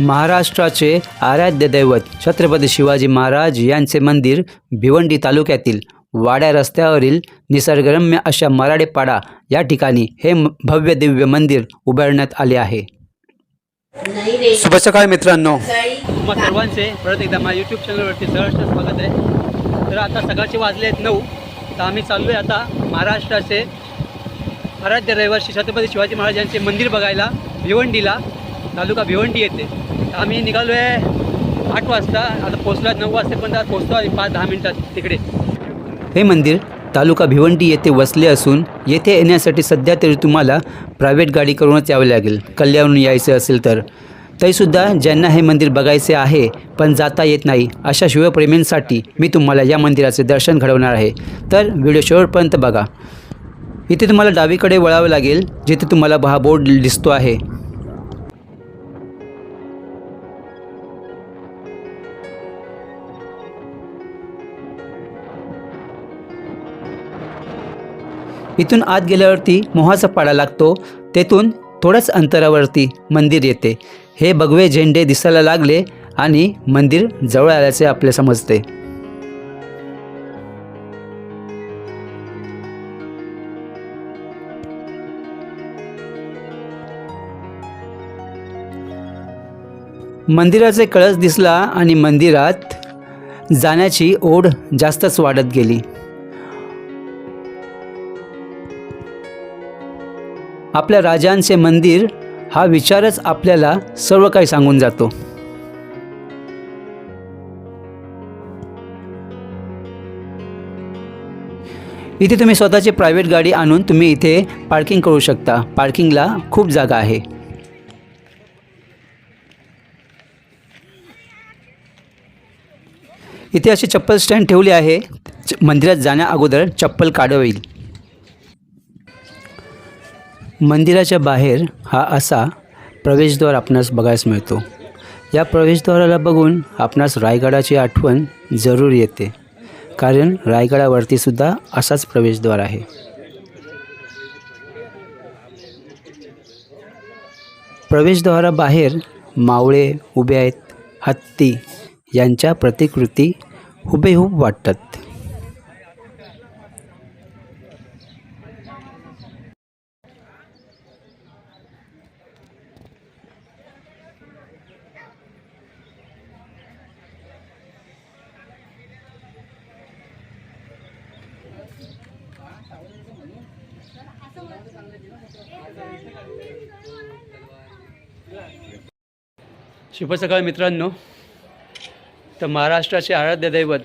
महाराष्ट्राचे आराध्य दैवत छत्रपती शिवाजी महाराज यांचे मंदिर भिवंडी तालुक्यातील वाड्या रस्त्यावरील निसर्गरम्य अशा मराडेपाडा या ठिकाणी हे भव्य दिव्य मंदिर उभारण्यात आले आहे. शुभ सकाळ मित्रांनो? तुम्हा सर्वांचे परत एकदा माझ्या यूट्यूब चॅनलवरती सहर्ष स्वागत आहे. तर आता सकाळचे वाजले आहेत नऊ. तर आम्ही चाललो आहे आता महाराष्ट्राचे आराध्य रहिवासी छत्रपती शिवाजी महाराज यांचे मंदिर बघायला भिवंडीला. तालुका भिवंडी येते तर आम्ही निघालो आहे आठ वाजता आता पोचलो नऊ वाजतेपर्यंत आज पोचतो आहे पाच दहा मिनटात तिकडे. हे मंदिर तालुका भिवंडी येथे वसले असून येथे येण्यासाठी सध्या तरी तुम्हाला प्रायव्हेट गाडी करूनच यावे लागेल. कल्याणहून यायचं असेल तर. तरीसुद्धा ज्यांना हे मंदिर बघायचे आहे पण जाता येत नाही अशा शिवप्रेमींसाठी मी तुम्हाला या मंदिराचे दर्शन घडवणार आहे. तर व्हिडिओ शेवटपर्यंत बघा. इथे तुम्हाला डावीकडे वळावं लागेल जिथे तुम्हाला हा बोर्ड दिसतो आहे. इथून आत गेल्यावरती मोहाचा पाडा लागतो. तेथून थोड्याच अंतरावरती मंदिर येते. हे भगवे झेंडे दिसायला लागले आणि मंदिर जवळ आल्याचे आपले समजते. मंदिराचे कळस दिसला आणि मंदिरात जाण्याची ओढ जास्तच वाढत गेली. आपल्या राजांचे मंदिर हा विचारच आपल्याला सर्व काही सांगून जातो. इथे तुम्ही स्वतःची प्रायव्हेट गाडी आणून तुम्ही इथे पार्किंग करू शकता. पार्किंगला खूप जागा आहे. इथे अशी चप्पल स्टँड ठेवली आहे. च- मंदिरात जाण्या अगोदर चप्पल काढवेल. मंदिराच्या बाहेर हा असा प्रवेशद्वार आपणास बघायस मिळतो. या प्रवेशद्वाराला बघून आपणास रायगडाची आठवण जरूर येते. कारण रायगडावरतीसुद्धा असाच प्रवेशद्वार आहे. प्रवेशद्वाराबाहेर मावळे उभे आहेत हत्ती यांच्या प्रतिकृती हुबेहूब वाटतात. शुभ सकाळ मित्रांनो. तर महाराष्ट्राचे आराध्य दैवत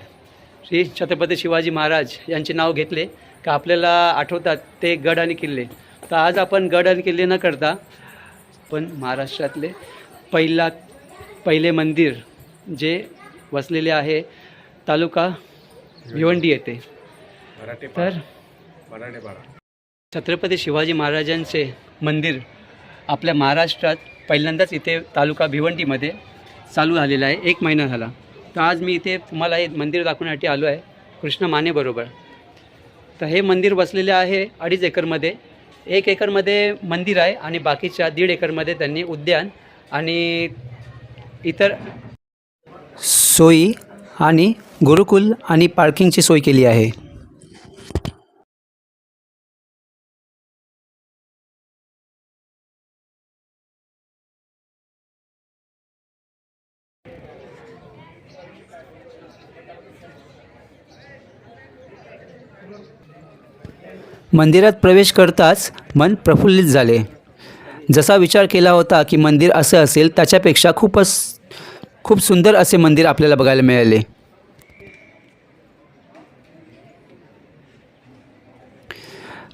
श्री छत्रपती शिवाजी महाराज यांचे नाव घेतले का आपल्याला आठवतात ते गड आणि किल्ले. तर आज आपण गड आणि किल्ले न करता पण महाराष्ट्रातले पहिला पहिले मंदिर जे वसलेले आहे तालुका भिवंडी येथे. तर छत्रपती शिवाजी महाराजांचे मंदिर आपल्या महाराष्ट्रात पहिल्यांदाच इथे तालुका भिवंडीमध्ये चालू झालेला आहे. एक महिना झाला. तर आज मी इथे तुम्हाला हे मंदिर दाखवण्यासाठी आलो आहे. कृष्ण मानेबरोबर तर हे मंदिर बसलेले आहे अडीच एकरमध्ये. एक एकरमध्ये मंदिर आहे आणि बाकीच्या दीड एकरमध्ये त्यांनी उद्यान आणि इतर सोयी आणि गुरुकुल आणि पार्किंगची सोय केली आहे. मंदिरात प्रवेश करताच मन प्रफुल्लित झाले. जसा विचार केला होता की मंदिर असं असेल त्याच्यापेक्षा खूपच खूप सुंदर असे मंदिर आपल्याला बघायला मिळाले.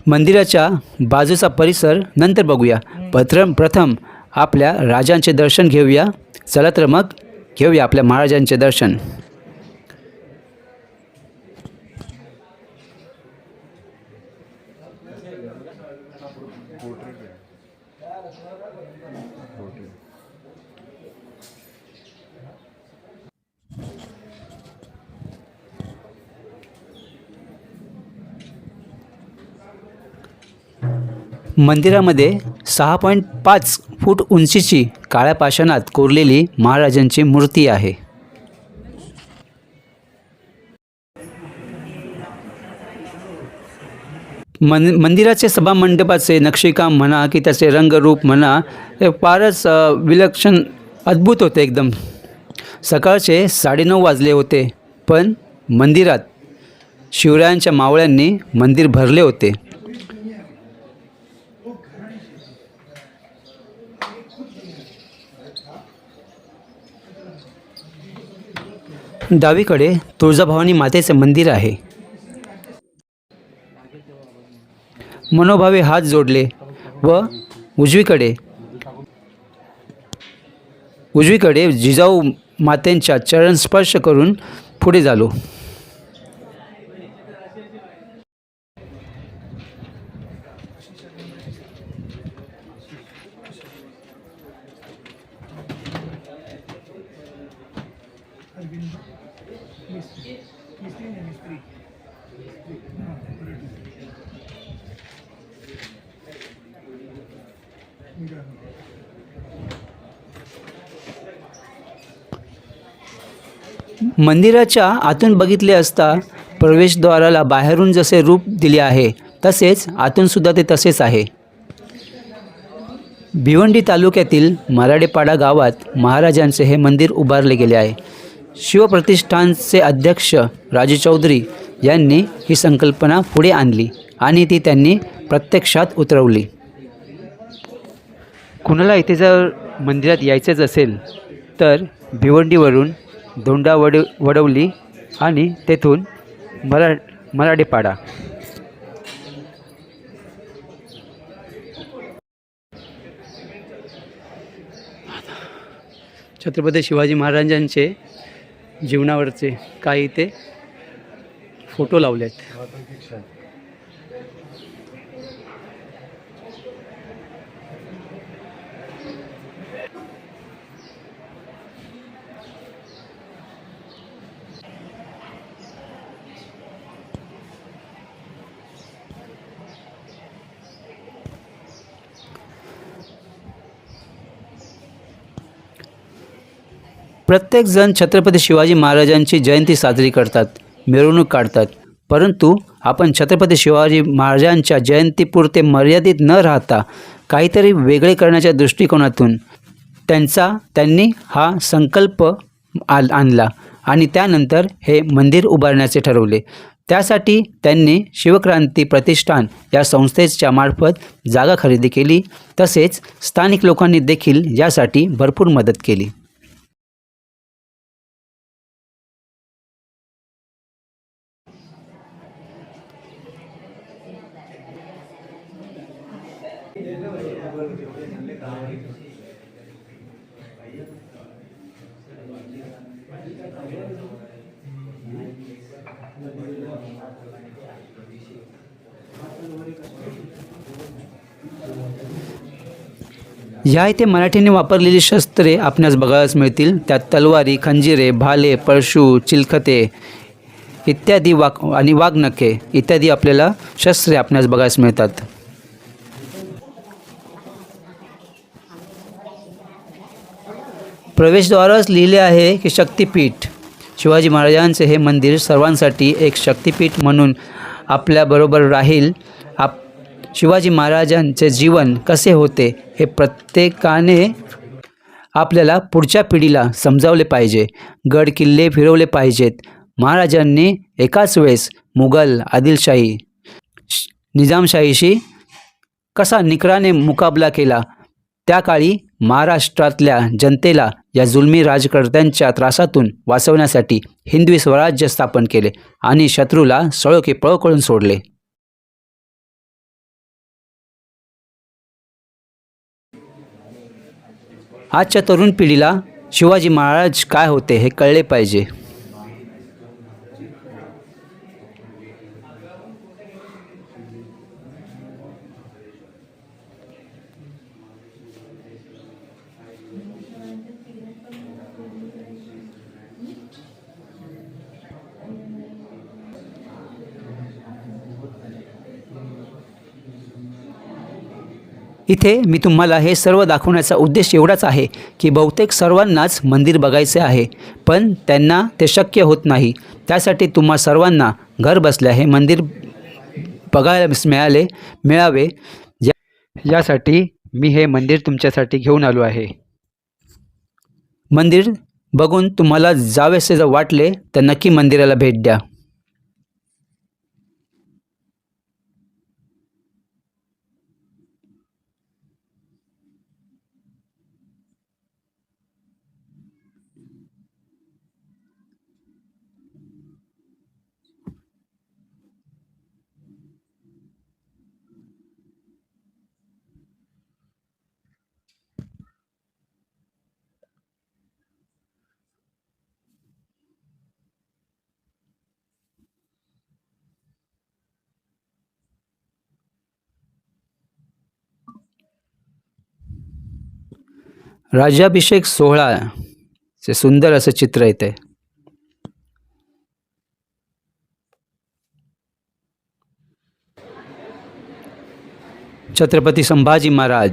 मंदिराच्या बाजूचा परिसर नंतर बघूया. प्रथम प्रथम आपल्या राजांचे दर्शन घेऊया. चला तर मग घेऊया आपल्या महाराजांचे दर्शन. मंदिरामध्ये सहा पॉईंट पाच फूट उंचीची काळ्या पाषाणात कोरलेली महाराजांची मूर्ती आहे. मन मंदिराचे सभामंडपाचे नक्षीकाम म्हणा की त्याचे रंगरूप म्हणा हे फारच विलक्षण अद्भुत होते एकदम. सकाळचे साडेनऊ वाजले होते पण मंदिरात शिवरायांच्या मावळ्यांनी मंदिर भरले होते. डावीकडे तुळजाभवानी मातेचे मंदिर आहे. मनोभावे हात जोडले व उजवीकडे उजवीकडे जिजाऊ मातेंच्या चरण स्पर्श करून पुढे झालो. मंदिराच्या आतून बघितले असता प्रवेशद्वाराला बाहेरून जसे रूप दिले आहे तसेच आतूनसुद्धा ते तसेच आहे. भिवंडी तालुक्यातील मराडेपाडा गावात महाराजांचे हे मंदिर उभारले गेले आहे. शिवप्रतिष्ठानचे अध्यक्ष राजू चौधरी यांनी ही संकल्पना पुढे आणली आणि ती त्यांनी प्रत्यक्षात उतरवली. कुणाला इथे जर मंदिरात यायचंच असेल तर भिवंडीवरून धोंडा वड वडवली आणि तेथून मरा मराठीपाडा. छत्रपती शिवाजी महाराजांचे जीवनावरचे काही ते फोटो लावले आहेत प्रत्येकजण छत्रपती शिवाजी महाराजांची जयंती साजरी करतात मिरवणूक काढतात. परंतु आपण छत्रपती शिवाजी महाराजांच्या जयंतीपुरते मर्यादित न राहता काहीतरी वेगळे करण्याच्या दृष्टिकोनातून त्यांचा त्यांनी हा संकल्प आल आणला आणि त्यानंतर हे मंदिर उभारण्याचे ठरवले. त्यासाठी त्यांनी शिवक्रांती प्रतिष्ठान या संस्थेच्या मार्फत जागा खरेदी केली तसेच स्थानिक लोकांनी देखील यासाठी भरपूर मदत केली. या इथे मराठीने वापरलेली शस्त्रे आपणास बघायलाच मिळतील. त्यात तलवारी खंजिरे भाले पळशू चिलखते इत्यादी वाक आणि वाघनखे इत्यादी आपल्याला शस्त्रे आपणास बघायला मिळतात. प्रवेशद्वारच लिहिले आहे की शक्तिपीठ. शिवाजी महाराजांचे हे मंदिर सर्वांसाठी एक शक्तिपीठ म्हणून आपल्याबरोबर राहील. आप शिवाजी महाराजांचे जीवन कसे होते हे प्रत्येकाने आपल्याला पुढच्या पिढीला समजावले पाहिजे. गड किल्ले फिरवले पाहिजेत. महाराजांनी एकाच वेळेस मुघल आदिलशाही श- निजामशाहीशी कसा निकराने मुकाबला केला त्या काळी महाराष्ट्रातल्या जनतेला या जुलमी राजकर्त्यांच्या त्रासातून वाचवण्यासाठी हिंदवी स्वराज्य स्थापन केले आणि शत्रूला सळोके पळ करून सोडले. आजच्या तरुण पिढीला शिवाजी महाराज काय होते हे कळले पाहिजे. इथे मी तुम्हाला हे सर्व दाखवण्याचा उद्देश एवढाच आहे की बहुतेक सर्वांनाच मंदिर बघायचे आहे पण त्यांना ते शक्य होत नाही. त्यासाठी तुम्हा सर्वांना घर बसल्या हे मंदिर बघायला मिळाले मिळावे. या यासाठी मी हे मंदिर तुमच्यासाठी घेऊन आलो आहे. मंदिर बघून तुम्हाला जावेसे जर वाटले तर नक्की मंदिराला भेट द्या. राज्याभिषेक सोहळा चे सुंदर असं चित्र येते. छत्रपती संभाजी महाराज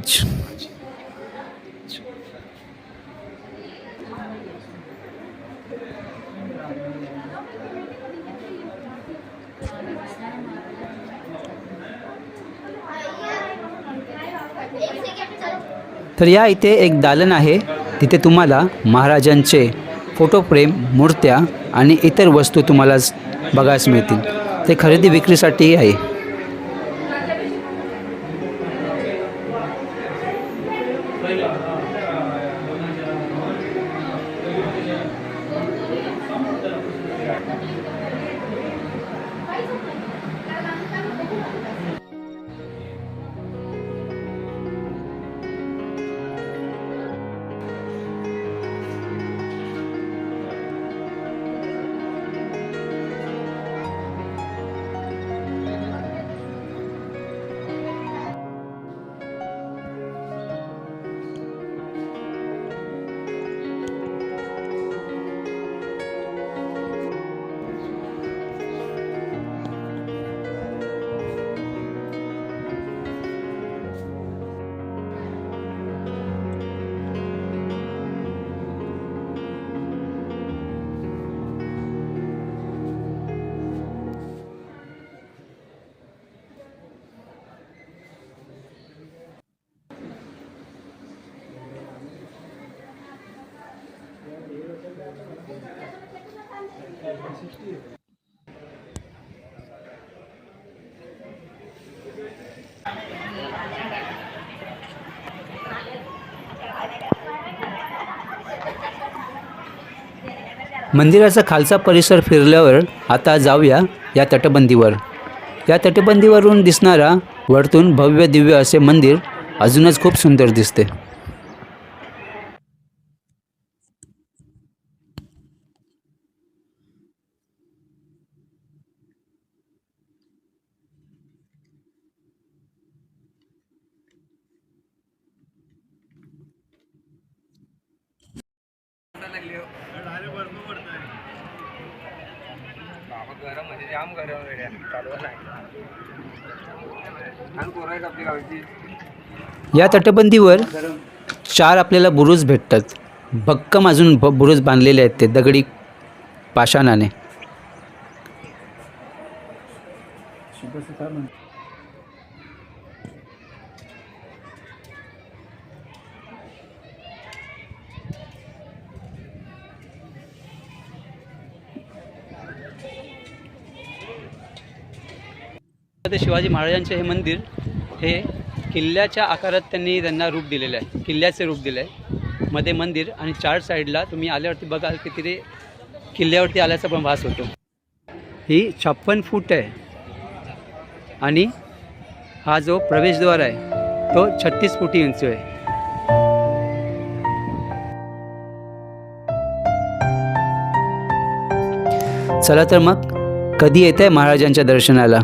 तर या इथे एक दालन आहे. तिथे तुम्हाला महाराजांचे फोटो फ्रेम मूर्त्या आणि इतर वस्तू तुम्हाला बघायस बघायला मिळतील. ते खरेदी विक्रीसाठी आहे. मंदिराचा खालचा परिसर फिरल्यावर आता जाऊया या तटबंदीवर. या तटबंदीवरून दिसणारा वरतून भव्य दिव्य असे मंदिर अजूनच खूप सुंदर दिसते. या तटबंदीवर चार आपल्याला बुरुज भेटतात. भक्कम अजून ब बुरुज बांधलेले आहेत ते दगडी पाषाणाने. छत्रपती शिवाजी महाराजांचे हे मंदिर हे किल्ल्याच्या आकारात त्यांनी त्यांना रूप दिलेलं आहे. किल्ल्याचे रूप दिलं आहे मध्ये मंदिर आणि चार साईडला तुम्ही आल्यावरती बघाल की तिथे किल्ल्यावरती आल्याचा पण भास होतो. ही छप्पन फूट आहे. आणि हा जो प्रवेशद्वार आहे तो छत्तीस फुटी उंच आहे. चला तर मग कधी येत आहे महाराजांच्या दर्शनाला?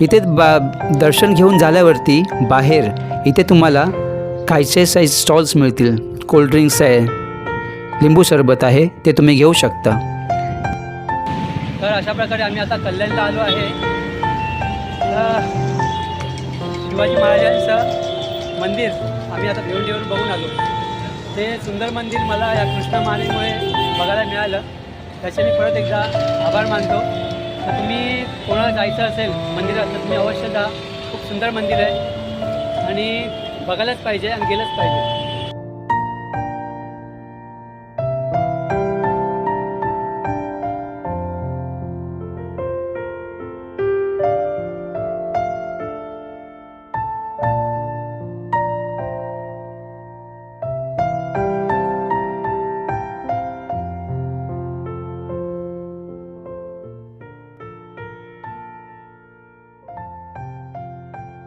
इथे बा दर्शन घेऊन झाल्यावरती बाहेर इथे तुम्हाला खायचे साईज स्टॉल्स मिळतील. कोल्ड्रिंक्स आहे. लिंबू सरबत आहे. ते तुम्ही घेऊ शकता. तर अशा प्रकारे आम्ही आता कल्याणला आलो आहे. शिवाजी महाराजांचं मंदिर आम्ही आता भिवंडीवरून बघून आलो. ते सुंदर मंदिर मला या कृष्णा मानेमुळे बघायला मिळालं. त्याचे मी परत एकदा आभार मानतो. तर तुम्ही कोणाला जायचं असेल मंदिरात तर तुम्ही अवश्य जा. खूप सुंदर मंदिर आहे. आणि बघायलाच पाहिजे आणि गेलंच पाहिजे.